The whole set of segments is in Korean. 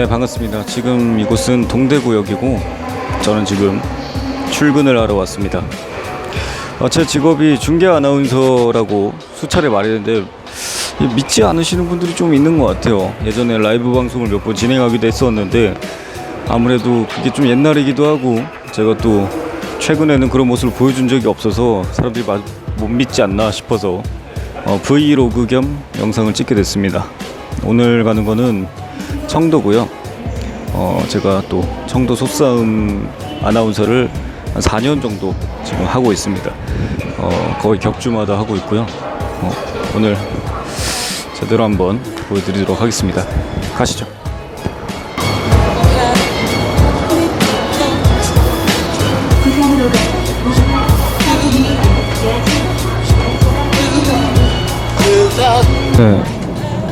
네, 반갑습니다. 지금 이곳은 동대구역이고 저는 지금 출근을 하러 왔습니다. 어, 제 직업이 중계 아나운서라고 수차례 말했는데 믿지 않으시는 분들이 좀 있는 것 같아요. 예전에 라이브 방송을 몇 번 진행하기도 했었는데 아무래도 그게 좀 옛날이기도 하고 제가 또 최근에는 그런 모습을 보여준 적이 없어서 사람들이 마- 못 믿지 않나 싶어서 어, 브이로그 겸 영상을 찍게 됐습니다. 오늘 가는 거는 청도고요. 어, 제가 또 청도 소싸움 아나운서를 한 4년 정도 지금 하고 있습니다. 어, 거의 격주마다 하고 있고요. 어, 오늘 제대로 한번 보여드리도록 하겠습니다. 가시죠. 네,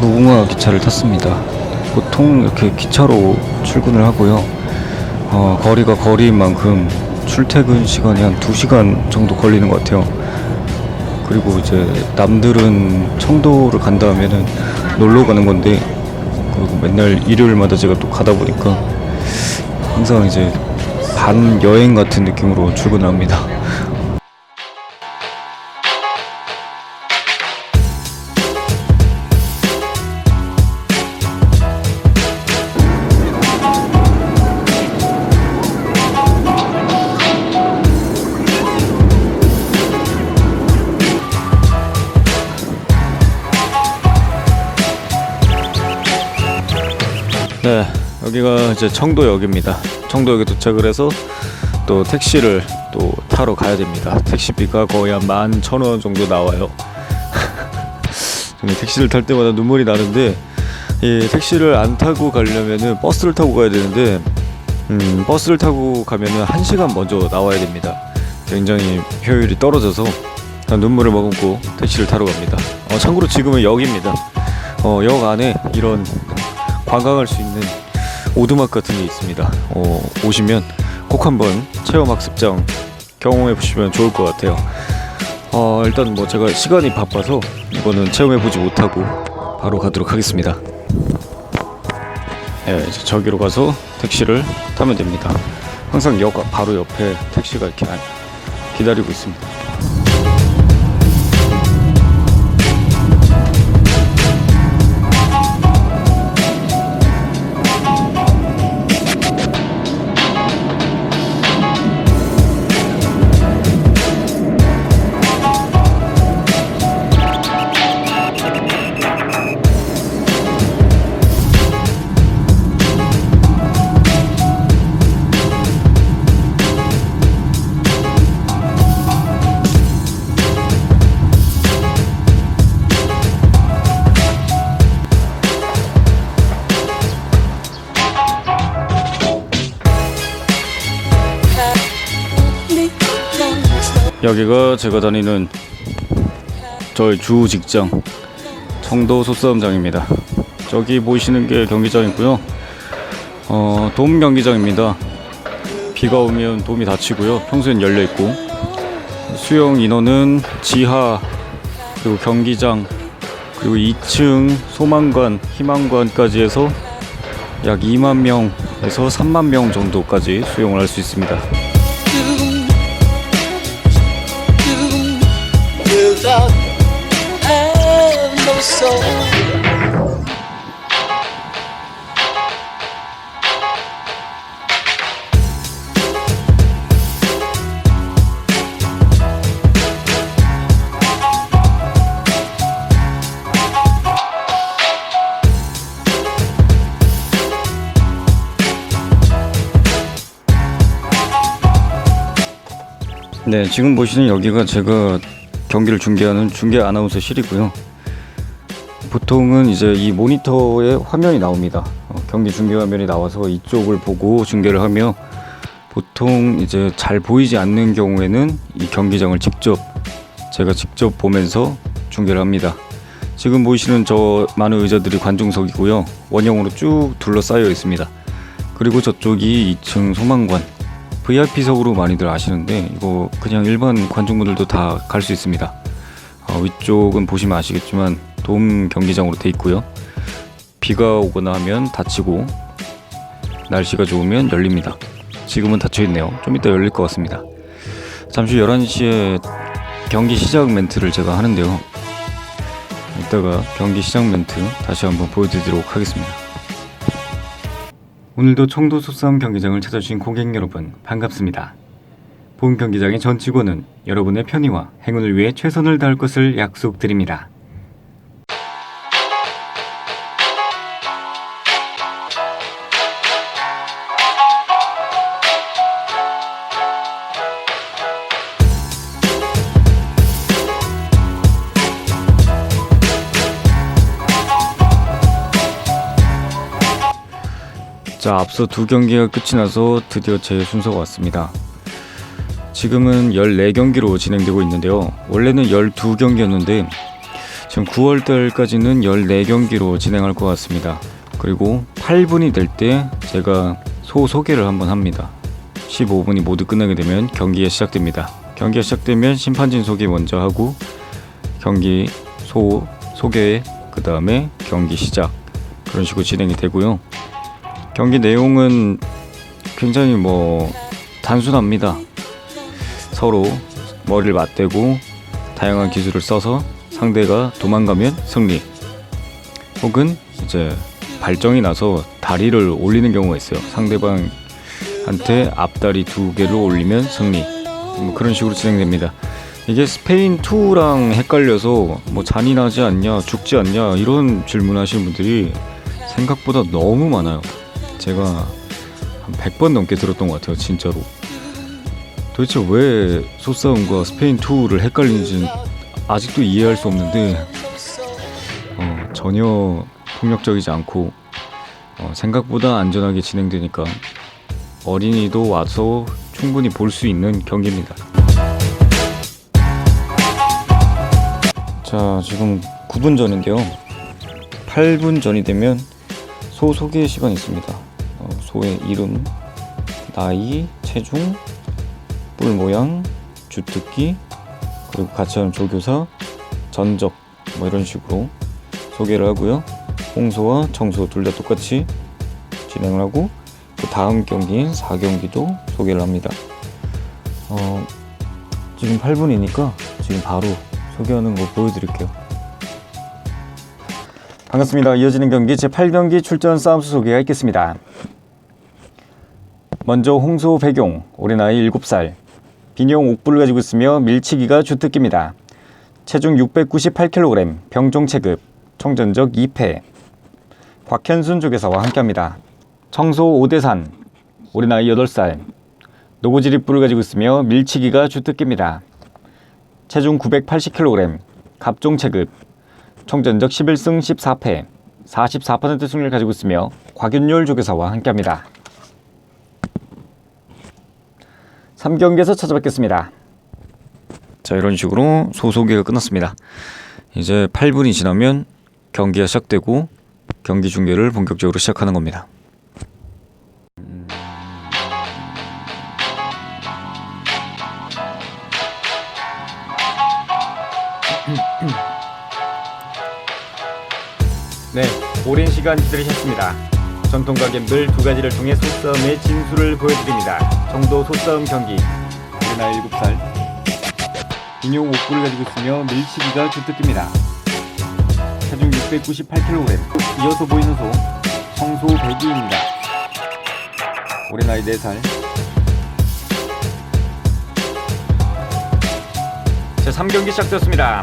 무궁화 기차를 탔습니다. 보통 이렇게 기차로 출근을 하고요. 어, 거리가 거리인 만큼 출퇴근 시간이 한 2시간 정도 걸리는 것 같아요. 그리고 이제 남들은 청도를 간다 하면은 놀러 가는 건데 그리고 맨날 일요일마다 제가 또 가다 보니까 항상 이제 반 여행 같은 느낌으로 출근을 합니다. 네, 여기가 이제 청도역입니다. 청도역에 도착을 해서 또 택시를 또 타러 가야 됩니다. 택시비가 거의 한 만 천 원 정도 나와요. 택시를 탈 때마다 눈물이 나는데 이 택시를 안 타고 가려면은 버스를 타고 가야 되는데 음, 버스를 타고 가면은 한 시간 먼저 나와야 됩니다. 굉장히 효율이 떨어져서 눈물을 머금고 택시를 타러 갑니다. 어, 참고로 지금은 역입니다. 어, 역 안에 이런 관광할 수 있는 오두막 같은 게 있습니다. 어, 오시면 꼭 한번 체험 학습장 경험해 보시면 좋을 것 같아요. 어, 일단 뭐 제가 시간이 바빠서 이거는 체험해 보지 못하고 바로 가도록 하겠습니다. 네, 이제 저기로 가서 택시를 타면 됩니다. 항상 역 바로 옆에 택시가 이렇게 안- 기다리고 있습니다. 여기가 제가 다니는 저희 주 직장 청도 소싸움장입니다. 저기 보이시는 게 경기장이고요. 어, 돔 경기장입니다. 비가 오면 돔이 닫히고요. 평소엔 열려 있고 수영 인원은 지하 그리고 경기장 그리고 2층 소망관, 희망관까지 해서 약 2만 명에서 3만 명 정도까지 수용을 할 수 있습니다. 네, 지금 보시는 여기가 제가 경기를 중계하는 중계 아나운서실이고요. 보통은 이제 이 모니터에 화면이 나옵니다. 어, 경기 중계 화면이 나와서 이쪽을 보고 중계를 하며 보통 이제 잘 보이지 않는 경우에는 이 경기장을 직접 제가 직접 보면서 중계를 합니다. 지금 보이시는 저 많은 의자들이 관중석이고요. 원형으로 쭉 둘러싸여 있습니다. 그리고 저쪽이 2층 소망관 VIP석으로 많이들 아시는데 이거 그냥 일반 관중분들도 다 갈 수 있습니다. 어, 위쪽은 보시면 아시겠지만 돔 경기장으로 돼 있고요. 비가 오거나 하면 닫히고 날씨가 좋으면 열립니다. 지금은 닫혀 있네요. 좀 이따 열릴 것 같습니다. 잠시 11시에 경기 시작 멘트를 제가 하는데요. 이따가 경기 시작 멘트 다시 한번 보여드리도록 하겠습니다. 오늘도 청도 소싸움 경기장을 찾아주신 고객 여러분 반갑습니다. 본 경기장의 전 직원은 여러분의 편의와 행운을 위해 최선을 다할 것을 약속드립니다. 자, 앞서 두 경기가 끝이 나서 드디어 제 순서가 왔습니다. 지금은 14경기로 진행되고 있는데요. 원래는 12경기였는데 지금 9월 달까지는 14경기로 진행할 것 같습니다. 그리고 8분이 될 때 제가 소 소개를 한번 합니다. 15분이 모두 끝나게 되면 경기가 시작됩니다. 경기가 시작되면 심판진 소개 먼저 하고 경기 소 소개 그 다음에 경기 시작 그런 식으로 진행이 되고요. 경기 내용은 굉장히 뭐 단순합니다. 서로 머리를 맞대고 다양한 기술을 써서 상대가 도망가면 승리. 혹은 이제 발정이 나서 다리를 올리는 경우가 있어요. 상대방한테 앞다리 두 개를 올리면 승리. 뭐 그런 식으로 진행됩니다. 이게 스페인 2랑 헷갈려서 뭐 잔인하지 않냐, 죽지 않냐 이런 질문하시는 분들이 생각보다 너무 많아요. 제가 한 100번 넘게 들었던 것 같아요, 진짜로. 도대체 왜 소싸움과 스페인 2를 헷갈리는지는 아직도 이해할 수 없는데 어, 전혀 폭력적이지 않고 어, 생각보다 안전하게 진행되니까 어린이도 와서 충분히 볼 수 있는 경기입니다. 자, 지금 9분 전인데요. 8분 전이 되면 소 소개 시간이 있습니다. 어, 소의 이름, 나이, 체중, 뿔 모양, 주특기, 그리고 하는 조교사, 전적 뭐 이런 식으로 소개를 하고요. 홍소와 청소 둘 다 똑같이 진행을 하고 그 다음 경기인 4경기도 소개를 합니다. 어, 지금 8분이니까 지금 바로 소개하는 거 보여드릴게요. 반갑습니다. 이어지는 경기 제8경기 출전 싸움수 소개가 있겠습니다. 먼저 홍소 백용, 올해 나이 7살, 빈용 옥부를 가지고 있으며 밀치기가 주특기입니다. 체중 698kg, 병종 체급, 총전적 2패. 곽현순 조교사와 함께합니다. 청소 오대산, 올해 나이 8살, 노고지립부를 가지고 있으며 밀치기가 주특기입니다. 체중 980kg, 갑종 체급, 총전적 11승 14패, 44% 승률을 가지고 있으며 곽윤열 조교사와 함께합니다. 3경기에서 찾아뵙겠습니다. 자 이런 식으로 소소개가 끝났습니다. 이제 8분이 지나면 경기가 시작되고 경기 중계를 본격적으로 시작하는 겁니다. 네, 오랜 시간 기다리셨습니다. 전통 가겜들 두 가지를 통해 소싸움의 진수를 보여드립니다. 정도 소싸움 경기. 우리 나이 7살. 인용 옥구를 가지고 있으며 밀치기가 주특기입니다. 체중 698kg. 이어서 보이는 소, 성소 배기입니다. 올해 나이 4살. 제 3경기 시작되었습니다.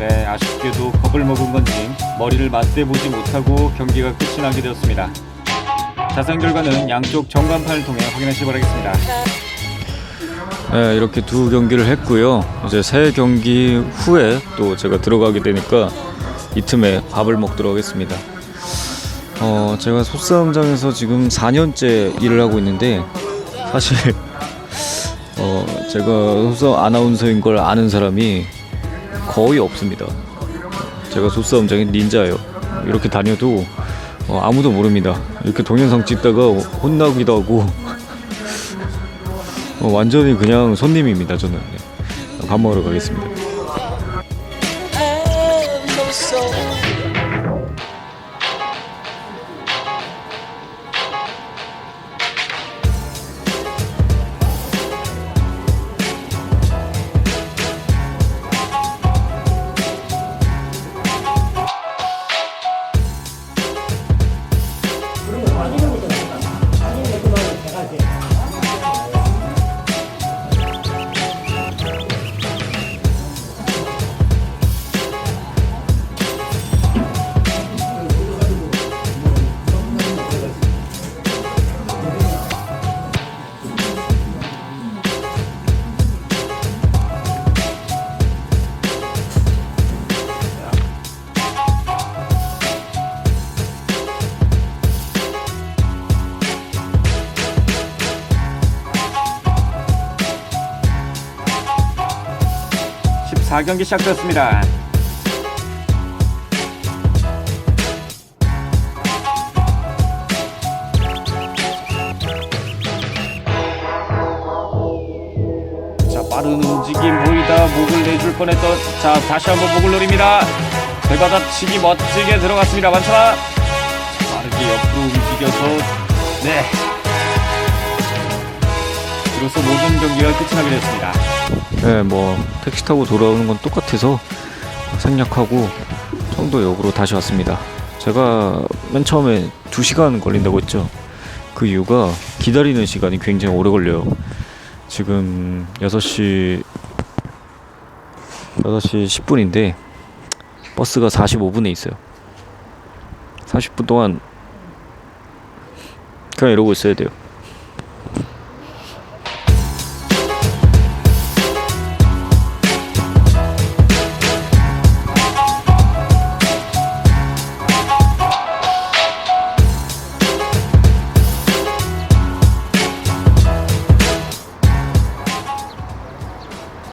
네, 아쉽게도 겁을 먹은 건지 머리를 맞대 보지 못하고 경기가 끝이 나게 되었습니다. 자세한 결과는 양쪽 정관판을 통해 확인하시 기 바라겠습니다. 네, 이렇게 두 경기를 했고요. 이제 세 경기 후에 또 제가 들어가게 되니까 이 틈에 밥을 먹도록 하겠습니다. 어, 제가 소싸움장에서 지금 4년째 일을 하고 있는데 사실 어, 제가 소싸움 아나운서인 걸 아는 사람이 거의 없습니다. 제가 소싸움장의 닌자예요. 이렇게 다녀도 어, 아무도 모릅니다. 이렇게 동영상 찍다가 혼나기도 하고 어, 완전히 그냥 손님입니다. 저는 네. 밥 먹으러 가겠습니다. 4경기 시작되었습니다. 자 빠른 움직임 보이다 목을 내줄 뻔했던 자 다시 한번 목을 노립니다. 대받아치기 멋지게 들어갔습니다 만찬아. 빠르게 옆으로 움직여서 네. 이로써 모든 경기가 끝이 나게 됐습니다 네 뭐 택시 타고 돌아오는 건 똑같아서 생략하고 청도역으로 다시 왔습니다 제가 맨 처음에 2시간 걸린다고 했죠 그 이유가 기다리는 시간이 굉장히 오래 걸려요 지금 6시 6시 10분인데 버스가 45분에 있어요. 40분 동안 그냥 이러고 있어야 돼요.